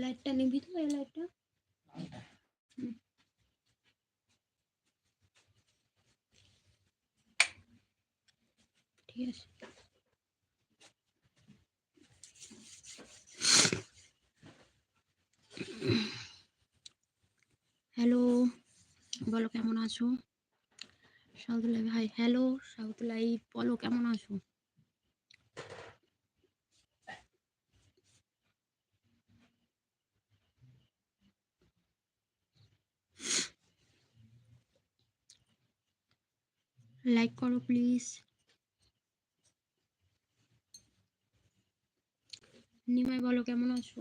লাইটটা নিবি তো এই লাইটটা ঠিক আছে। হ্যালো বলো কেমন আছো? সাউদুল্লাহ ভাই হ্যালো সাউদুল্লাহ বলো কেমন আছো? লাইক করো প্লিজ নিমাই বলো কেমন আছো?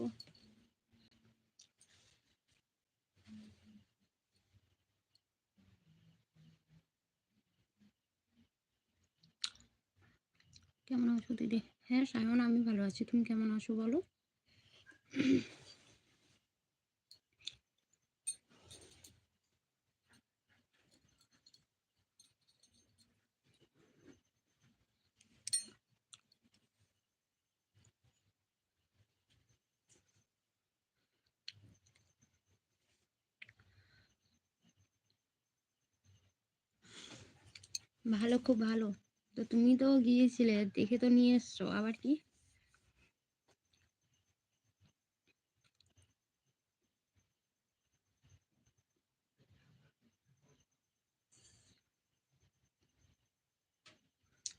কেমন আছো দিদি? হ্যাঁ সায়ন, আমি ভালো আছি। তুমি কেমন আছো বলো? ভালো, খুব ভালো। তো তুমি তো গিয়েছিলে, দেখে তো নিয়ে এসছো, আবার কি?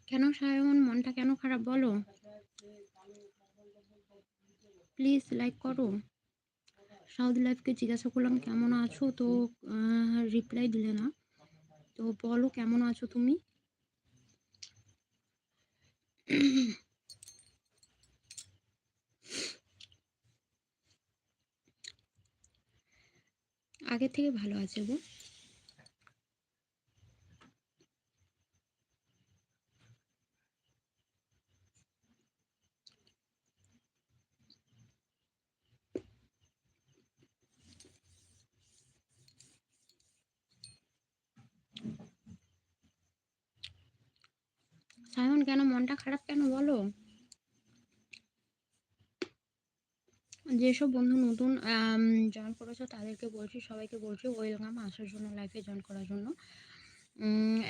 কেন সায়ন মনটা কেন খারাপ বলো? প্লিজ লাইক করো। সাউথ লাইফকে জিজ্ঞাসা করলাম, কেমন আছো? তো রিপ্লাই দিলে না। তো বলো, কেমন আছো তুমি? আগের থেকে ভালো আছে গো সায়ন কেন? মনটা খারাপ কেন বলো? যেসব বন্ধু নতুন জয়েন করেছ তাদেরকে বলছি, সবাইকে বলছি ওয়েলকাম আসার জন্য লাইফে জয়েন করার জন্য।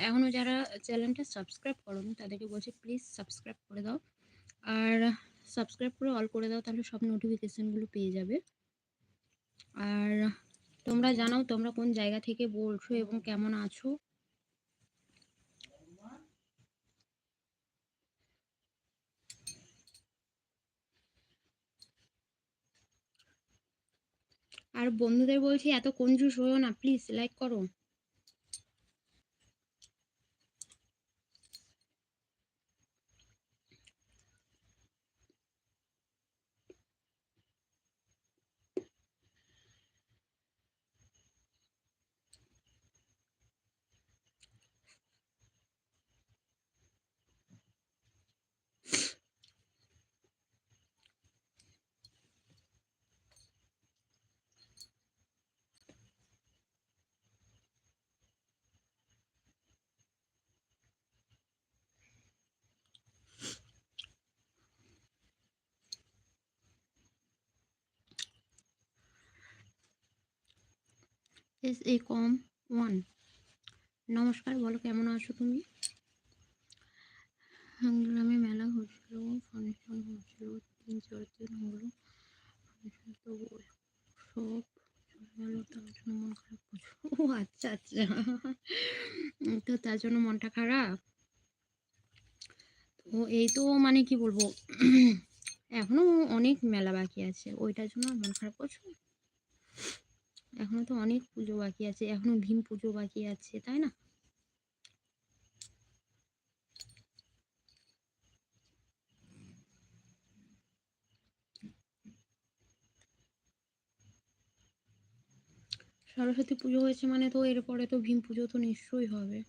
এখনও যারা চ্যানেলটা সাবস্ক্রাইব করোনি, তাদেরকে বলছি প্লিজ সাবস্ক্রাইব করে দাও। আর সাবস্ক্রাইব করে অল করে দাও, তাহলে সব নোটিফিকেশানগুলো পেয়ে যাবে। আর তোমরা জানাও তোমরা কোন জায়গা থেকে বলছো এবং কেমন আছো। আর বন্ধুদের বলছি এত কঞ্জুস হয়েও না প্লিজ লাইক করো। এস এ কম ওয়ান নমস্কার, বলো কেমন আছো তুমি? গ্রামে মেলা হচ্ছিল, ফাংশন হচ্ছিল, তিন চার দিন হলো। ফাংশন তো সব চলে তার জন্য মন খারাপ করছ। ও আচ্ছা আচ্ছা। তো তার জন্য মনটা খারাপ? তো এই তো মানে কি বলব? এখনও অনেক মেলা বাকি আছে, ওইটার জন্য মন খারাপ করছ? এখনও তো অনেক পুজো বাকি আছে, এখনও ভীম পুজো বাকি আছে, তাই না? সরস্বতী পুজো হয়েছে মানে তো এরপরে তো ভীম পুজো তো নিশ্চয়ই হবে।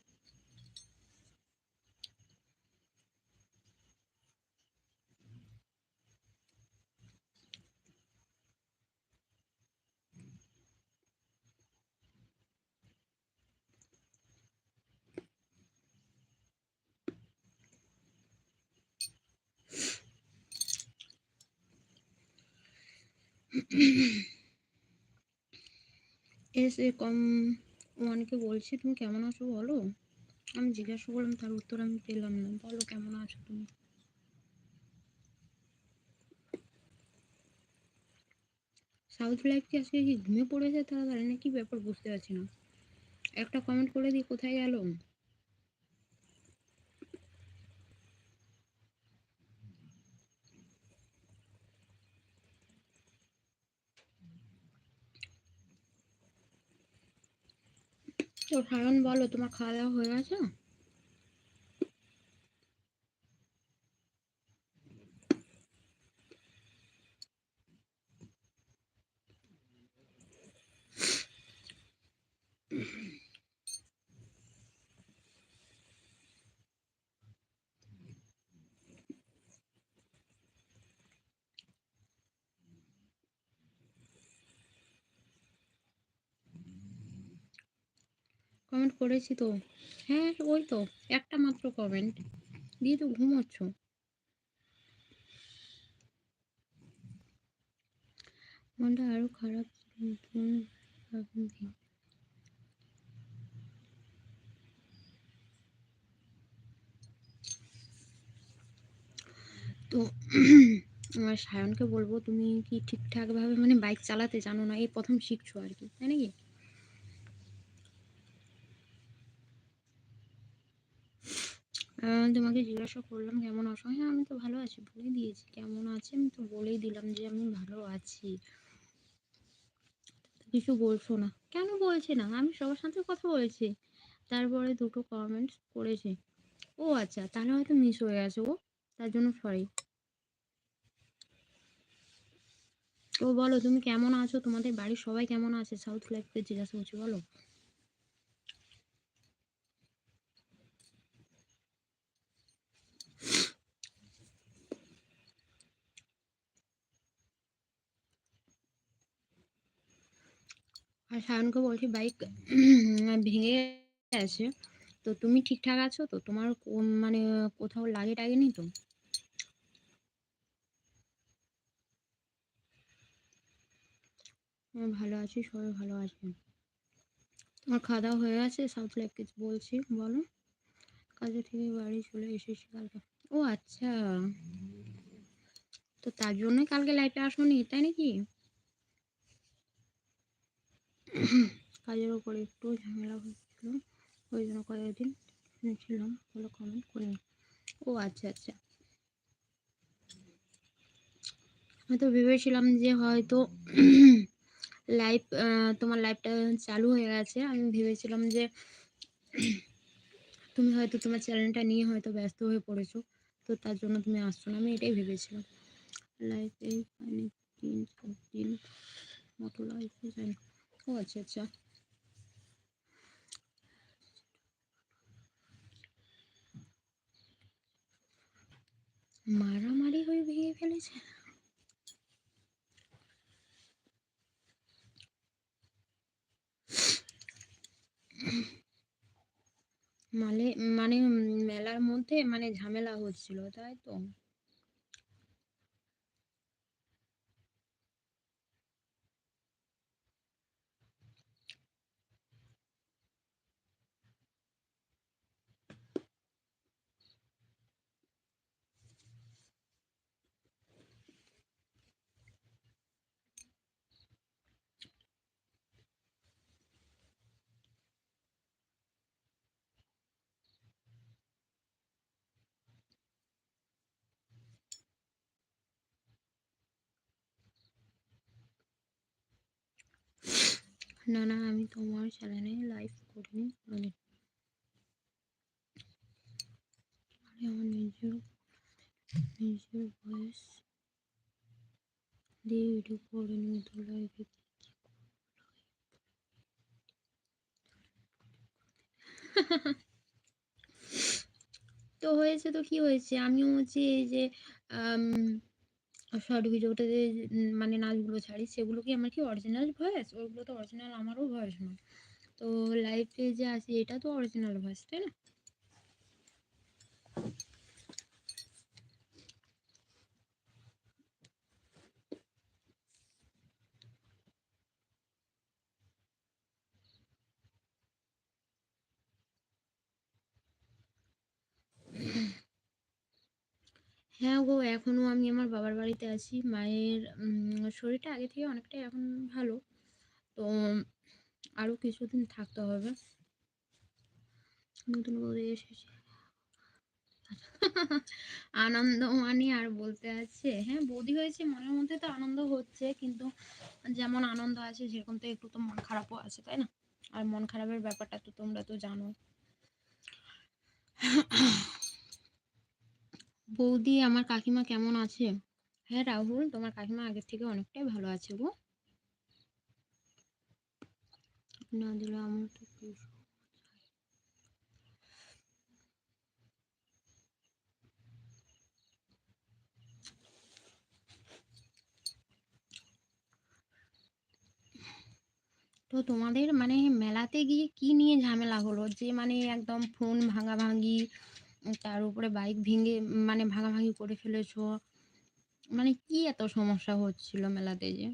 এস কম ওয়ানকে বলছি, তুমি কেমন আছো বলো? আমি জিজ্ঞাসা করলাম, তার উত্তর আমি পেলাম না। বলো, কেমন আছো তুমি? সাউথ লাইফ কি আজকে কি ঘুমিয়ে পড়েছে তাড়াতাড়ি না কি ব্যাপার বুঝতে পারছি না। একটা কমেন্ট করে দিই, কোথায় গেল? তো সায়ন বলো তোমার খাওয়া দাওয়া হয়ে গেছে? কমেন্ট করেছি তো। হ্যাঁ ওই তো, একটা মাত্র কমেন্ট দিয়ে তো ঘুমোচ্ছ। মনটা আরও খারাপ তো আমার সায়নকে বলব, তুমি কি ঠিকঠাক ভাবে মানে বাইক চালাতে জানো না? এই প্রথম শিখছো আর কি, তাই নাকি? তোমাকে জিজ্ঞাসা করলাম, কেমন আছো? হ্যাঁ আমি তো ভালো আছি, বলেই দিয়েছি। কেমন আছে? আমি তো বলেই দিলাম যে আমি ভালো আছি। কিছু বলছো না। কেন বলছে না? আমি সবার সাথে কথা বলেছি। তারপরে দুটো কমেন্টস করেছি। ও আচ্ছা তাহলে হয়তো মিস হয়ে গেছে ও তার জন্য সরি ও বলো, তুমি কেমন আছো? তোমাদের বাড়ির সবাই কেমন আছে? সাউথ লাইফকে জিজ্ঞাসা করছি, বলো। আর সায়নকে বলছি, বাইক ভেঙে গেছে। তো তুমি ঠিকঠাক আছো? তো তোমার মানে কোথাও লাগে টাগেনি তো? ভালো আছি, সবাই ভালো আছে। তোমার খাওয়া দাওয়া হয়ে গেছে? সাউথ কিছু বলছি, বলো। কাজে থেকে বাড়ি চলে এসেছি কালকে। ও আচ্ছা। তো তার জন্যই কালকে লাইফে আসোনি, তাই নাকি? কাজের উপরে একটু ঝামেলা হচ্ছিল, ওই জন্য কয়েকদিন ছিলাম বলে কমেন্ট করিনি। ও আচ্ছা আচ্ছা। আমি তো ভেবেছিলাম যে হয়তো লাইভ তোমার লাইভটা চালু হয়ে গেছে। আমি ভেবেছিলাম যে তুমি হয়তো তোমার চ্যানেলটা নিয়ে হয়তো ব্যস্ত হয়ে পড়েছো, তো তার জন্য তুমি আসছো না, আমি এটাই ভেবেছিলাম। লাইফে সব দিন, মতো লাইফে যাই ও আচ্ছা আচ্ছা। মারামারি হয়ে ভেঙে ফেলেছে? মানে মানে মেলার মধ্যে মানে ঝামেলা হচ্ছিল, তাই তো? না না, আমি তোমার চ্যানেলে লাইভ করিনি, কোনোদিন। আরে, আমার নিজের নিজের ভয়েস দিয়ে ভিডিও করিনি তো লাইভে তো হয়েছে তো কি হয়েছে? আমিও হচ্ছে এই যে শর্ট ভিডিওটাতে মানে নাচগুলো ছাড়ি, সেগুলো কি আমার কি অরিজিনাল ভয়েস ওগুলো তো অরিজিনাল আমারও ভয়েস নয়। তো লাইভে যে আসি এটা তো অরিজিনাল ভয়েস তাই না? হ্যাঁ গো এখনও আমি আমার বাবার বাড়িতে আছি। মায়ের শরীরটা আগে থেকে অনেকটাই এখন ভালো। তো আরও কিছুদিন থাকতে হবে। নতুন করে এসেছি। আনন্দ মানে আর বলতে আছে হ্যাঁ বৌদি হয়েছে, মনের মধ্যে তো আনন্দ হচ্ছে, কিন্তু যেমন আনন্দ আছে, সেরকম তো একটু তো মন খারাপও আছে, তাই না? আর মন খারাপের ব্যাপারটা তো তোমরা তো জানো বৌদি আমার কাকিমা কেমন আছে? হ্যাঁ রাহুল তোমার কাকিমা আগের থেকে অনেকটাই ভালো আছে গো। না দিলে আমার তো তো তোমাদের মানে মেলাতে গিয়ে কি নিয়ে ঝামেলা হলো? যে মানে একদম ফোন ভাঙাভাঙি উম, তার উপরে বাইক ভেঙে মানে ভাঙাভাঙি করে ফেলেছো। মানে কি এত সমস্যা হচ্ছিল মেলাতে যে?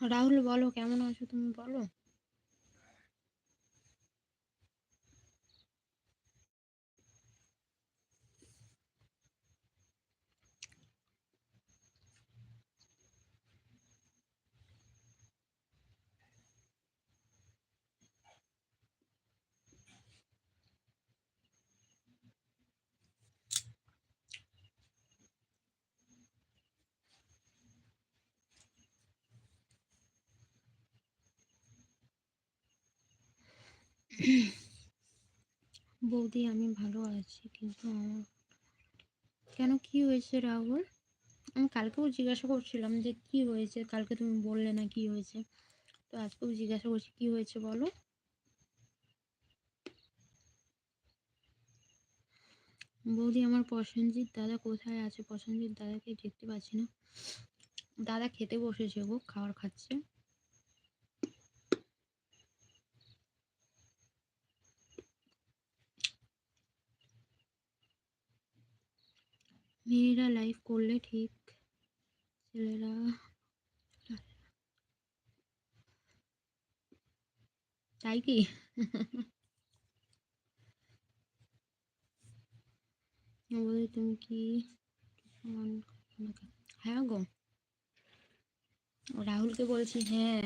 রাহুল বলো কেমন আছো তুমি বলো? বৌদি, আমি ভালো আছি, কিন্তু আমার কেন কি হয়েছে রাহুল? আমি কালকেও জিজ্ঞাসা করছিলাম যে কি হয়েছে, কালকে তুমি বললে না কি হয়েছে, তো আজকেও জিজ্ঞাসা করছি, কি হয়েছে বলো? বৌদি, আমার প্রসেনজিৎ দাদা কোথায় আছে? প্রসেনজিৎ দাদাকে দেখতে পাচ্ছি না। দাদা খেতে বসেছে গো, খাবার খাচ্ছে। মেয়েরা লাইভ করলে ঠিক ছেলেরা তাই কি বৌদি তুমি কি সমান করো না কেন? হ্যাঁ গো রাহুলকে বলছি হ্যাঁ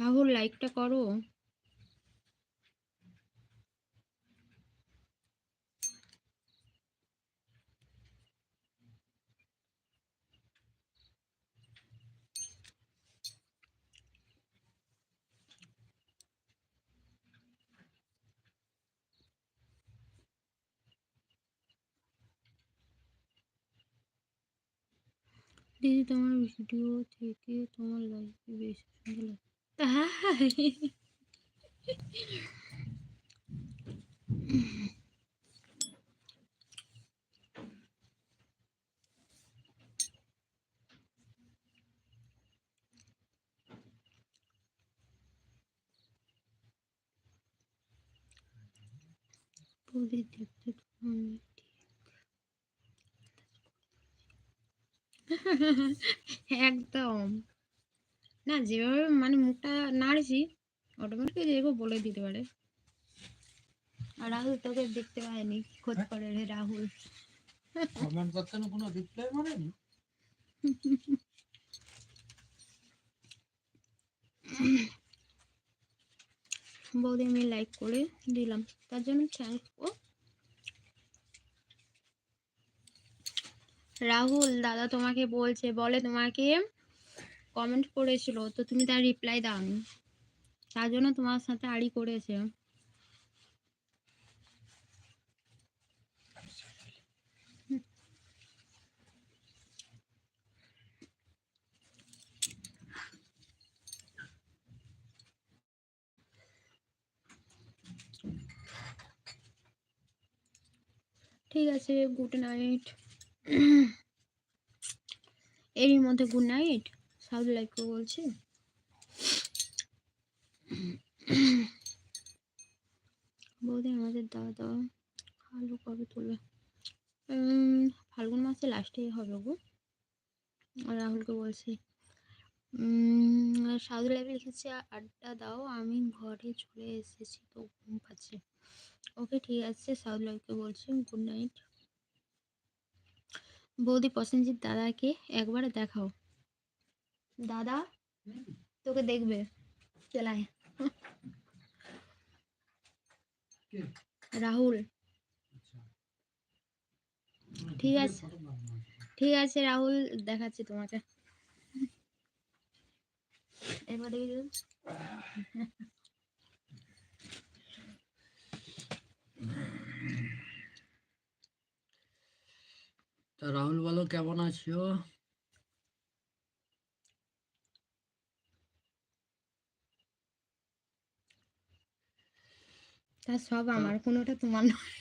রাহুল লাইকটা করো। দিদি তোমার ভিডিও থেকে তোমার লাইফে বেশি সুন্দর লাগে তাই বৌদি দেখতে তো আমি একদম না যেভাবে মানে মুখটা নাড়ছি অটোমেটিক যে বলে দিতে পারে। আর রাহুল তোকে দেখতে পায়নি খোঁজ করে রে রাহুল। কমেন্ট করতে না কোনো রিপ্লাই মারেনি বৌদি আমি লাইক করে দিলাম। তার জন্য থ্যাংক ও রাহুল দাদা তোমাকে বলছে বলে তোমাকে কমেন্ট করেছিল, তো তুমি তার রিপ্লাই দাওনি। তার জন্য তোমার সাথে আড়ি করেছে। ঠিক আছে গুড নাইট এরই মধ্যে গুড নাইট সাউথ লাইফকে বলছি বৌদি আমাদের দাদা ভালো কবে তুলবে ফাল্গুন মাসে লাস্টে হবে গো। রাহুলকে বলছি সাউথ লাইফে লিখেছে আড্ডা দাও, আমি ঘরে চলে এসেছি তো ঘুম পাচ্ছে। ওকে ঠিক আছে, সাউথ লাইফকে বলছি গুড নাইট বৌদি প্রসেনজিৎ দাদাকে একবার দেখাও। দাদা তোকে দেখবে চলায় কে? রাহুল আচ্ছা। ঠিক আছে। ফটো নাও না। ঠিক আছে রাহুল দেখাচ্ছি তোমাকে এবার দেখি তো। তা রাহুল বলো, কেমন আছো তা সব আমার কোনোটা তোমার নয়।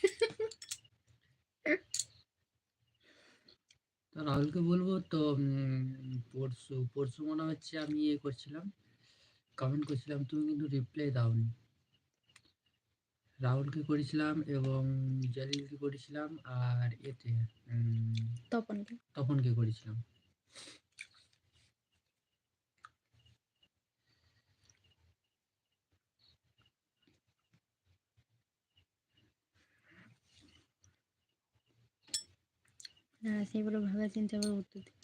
তা রাহুলকে বলব তো পরশু পরশু মনে হচ্ছে আমি ইয়ে করছিলাম কমেন্ট করছিলাম তুমি কিন্তু রিপ্লাই দাওনি। রাহুলকে করেছিলাম এবং জালিলকে করেছিলাম আর এতে তপনকে। তপনকে করেছিলাম। হ্যাঁ সেগুলো ভাবে চিন্তা করে উত্তর দিই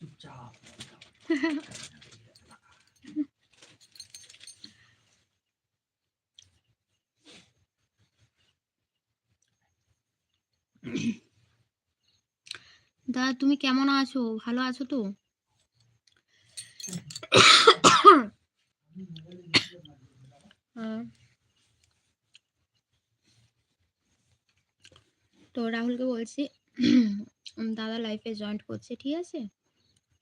চুপচাপ দাদা তুমি কেমন আছো? ভালো আছো তো। তো রাহুলকে বলছি দাদা লাইফে জয়েন্ট করছে, ঠিক আছে?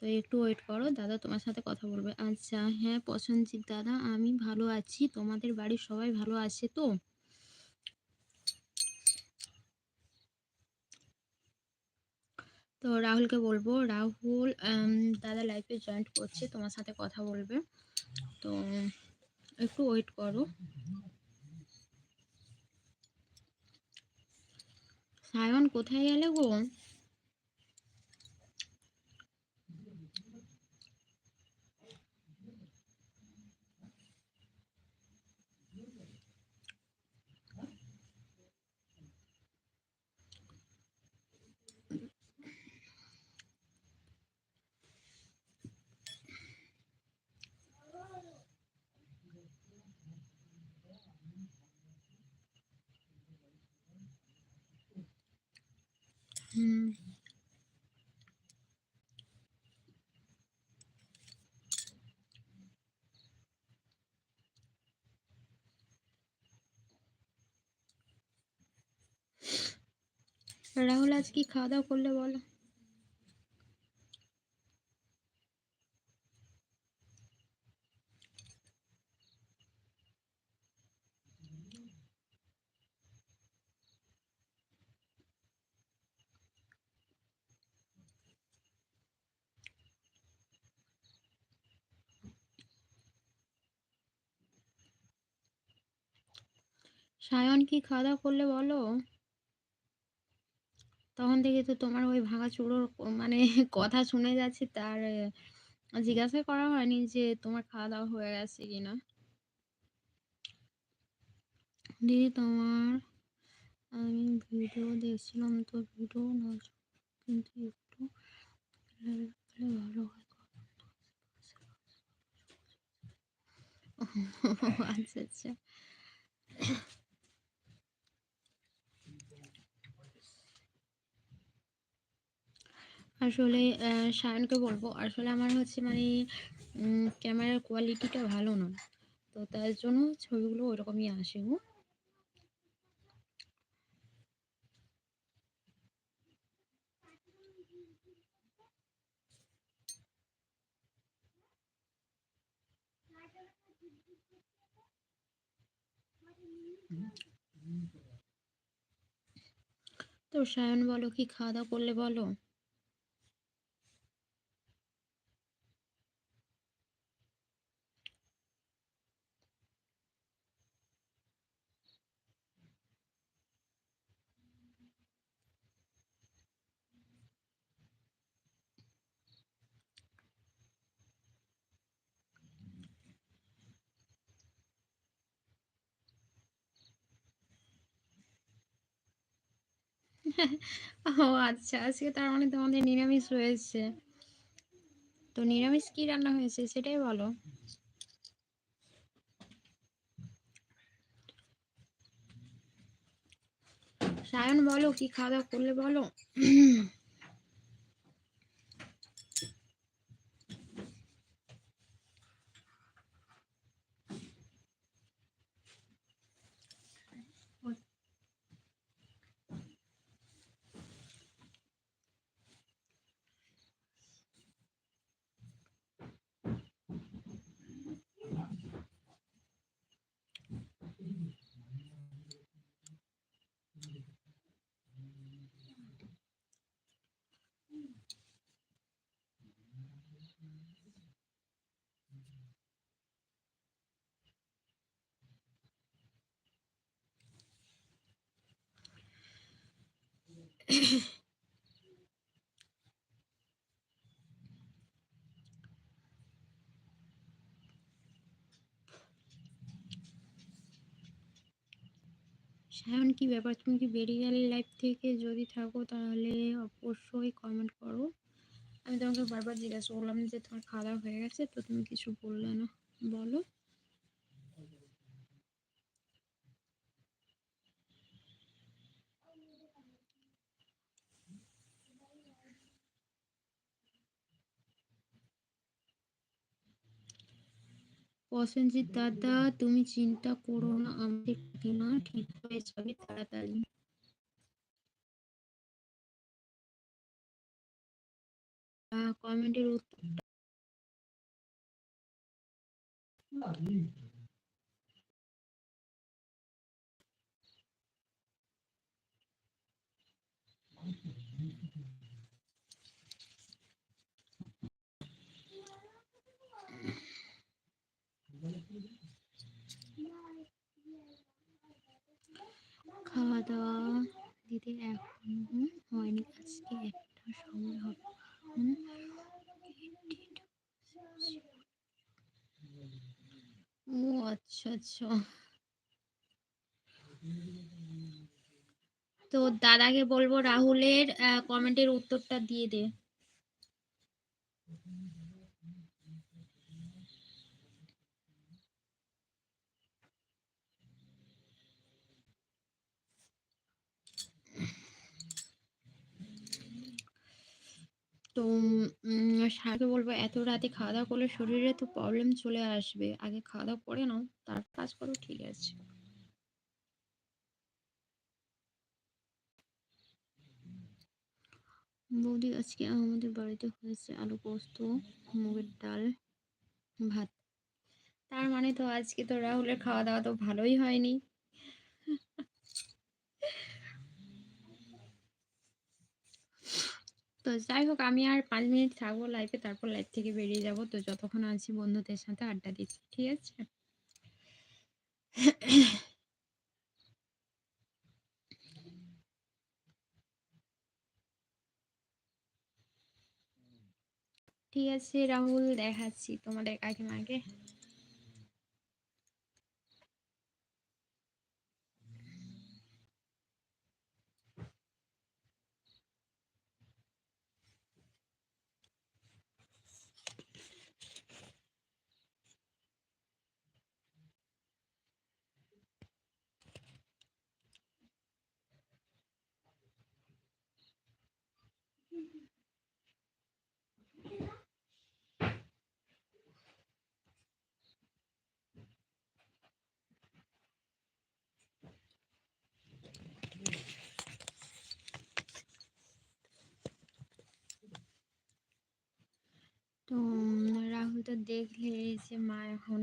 তো একটু ওয়েট করো, দাদা তোমার সাথে কথা বলবে। আচ্ছা হ্যাঁ প্রসেনজিৎ দাদা, আমি ভালো আছি। তোমাদের বাড়ির সবাই ভালো আছে তো? তো রাহুলকে বলব, রাহুল দাদা লাইফে জয়েন্ট করছে, তোমার সাথে কথা বলবে। তো একটু ওয়েট করো। সায়ন কোথায় গেলে গো? রাহুল আজ কি খাওয়া দাওয়া করলে বলো? সায়ন কি খাওয়া দাওয়া করলে বলো? তখন থেকে তো তোমার ওই ভাঙা চুড়োর মানে কথা শুনে যাচ্ছে তার জিজ্ঞাসা করা হয়নি যে তোমার খাওয়া দাওয়া হয়ে গেছে কিনা। দিদি তোমার আমি ভিডিও দেখছিলাম তো ভিডিও না কিন্তু একটু ভালো হয় আচ্ছা, আচ্ছা। আসলে সায়নকে বলব, আসলে আমার হচ্ছে মানে ক্যামেরার কোয়ালিটিটা ভালো না। তো তার জন্য ছবিগুলো ওরকমই আসে গো। তো সায়ন বলো, কি খাওয়া-দাওয়া করলে বলো? ও আচ্ছা, আজকে তার মানে তোমাদের নিরামিষ রয়েছে। তো নিরামিষ কি রান্না হয়েছে সেটাই বলো? সায়ন বলো কি খাওয়া-দাওয়া করলে বলো? সায়ন কি ব্যাপার? তুমি কি বেরিয়ে গেলে লাইফ থেকে? যদি থাকো তাহলে অবশ্যই কমেন্ট করো। আমি তোমাকে বারবার জিজ্ঞাসা করলাম যে তোমার খাওয়া-দাওয়া হয়ে গেছে? তো তুমি কিছু বললে না। বলো। প্রসেনজিৎ দাদা তুমি চিন্তা করো না আমাদের কাকিমা ঠিক হয়ে যাবে তাড়াতাড়ি। কমেন্টের কমেন্টের উত্তরটা খাওয়া-দাওয়া দিদি এখন হয়নি। আজকে একটা সময় হবে। ও আচ্ছা, আচ্ছা। তো দাদাকে বলব রাহুলের কমেন্টের উত্তরটা দিয়ে দে। তো সারকে বলব এত রাতে খাওয়া-দাওয়া করলে শরীরে তো প্রবলেম চলে আসবে। আগে খাওয়া-দাওয়া করে নাও, তারপর কাজ করো ঠিক আছে। বৌদি আজকে আমাদের বাড়িতে হয়েছে আলু পোস্ত, মুগের ডাল, ভাত। তার মানে তো আজকে তো রাহুলের খাওয়া-দাওয়া তো ভালোই হয়নি। তো যাই হোক, আমি আর ৫ মিনিট থাকব লাইভে তারপর লাইভ থেকে বেরিয়ে যাব। তো যতক্ষণ আছি বন্ধুদের সাথে আড্ডা দিচ্ছি। ঠিক আছে? ঠিক আছে, রাহুল, দেখাচ্ছি তোমাদের কাকিমাকে। তো রাহুল তো দেখলেই যে মা এখন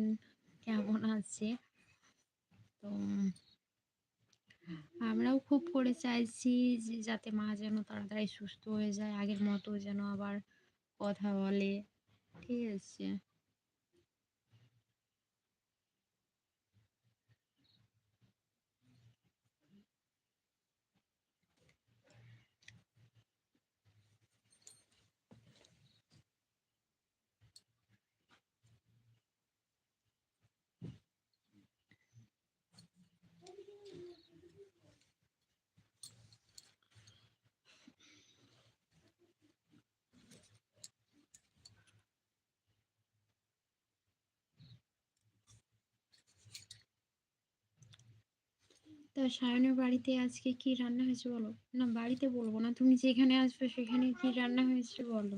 কেমন আছে। তো আমরাও খুব করে চাইছি যে, যাতে মা যেন তাড়াতাড়ি সুস্থ হয়ে যায়। আগের মতো যেন আবার কথা বলে। ঠিক আছে? সায়নের বাড়িতে আজকে কি রান্না হয়েছে বলো? না, বাড়িতে বলব না। তুমি যেখানে আসবে সেখানে কি রান্না হয়েছে বলো?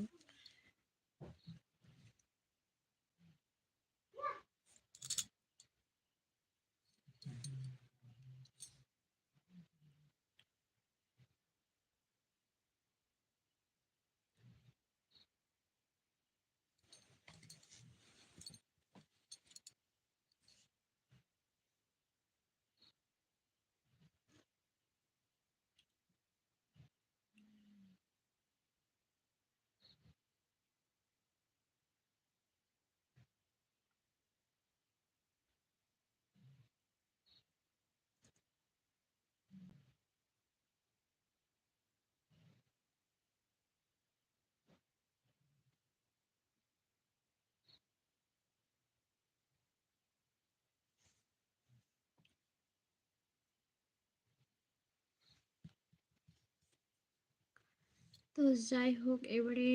তো যাই হোক এবারে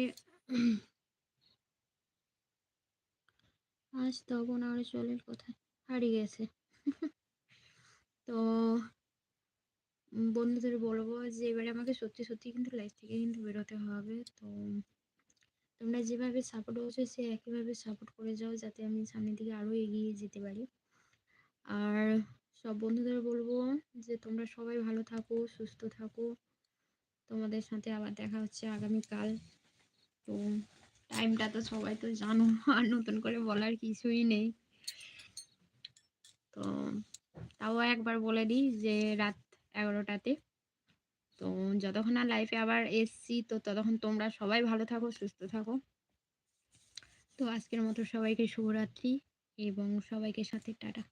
আজ তখন আর চলের কোথায় হারিয়ে গেছে। তো বন্ধুদের বলব যে এবারে আমাকে সত্যি, সত্যি কিন্তু লাইফ থেকে কিন্তু বেরোতে হবে। তো তোমরা যেভাবে সাপোর্ট করছ সে একইভাবে সাপোর্ট করে যাও যাতে আমি সামনের দিকে আরও এগিয়ে যেতে পারি। আর সব বন্ধুদের বলব যে তোমরা সবাই ভালো থাকো, সুস্থ থাকো। তোমাদের সাথে আবার দেখা হচ্ছে আগামীকাল। তো টাইমটা তো সবাই তো জানো আর নতুন করে বলার কিছুই নেই। তো তাও একবার বলে দিই যে রাত এগারোটাতে তো যতক্ষণ না লাইফে আবার এসছি তো ততক্ষণ তোমরা সবাই ভালো থাকো, সুস্থ থাকো। তো আজকের মতো সবাইকে শুভরাত্রি এবং সবাইকে সাথে টাটা।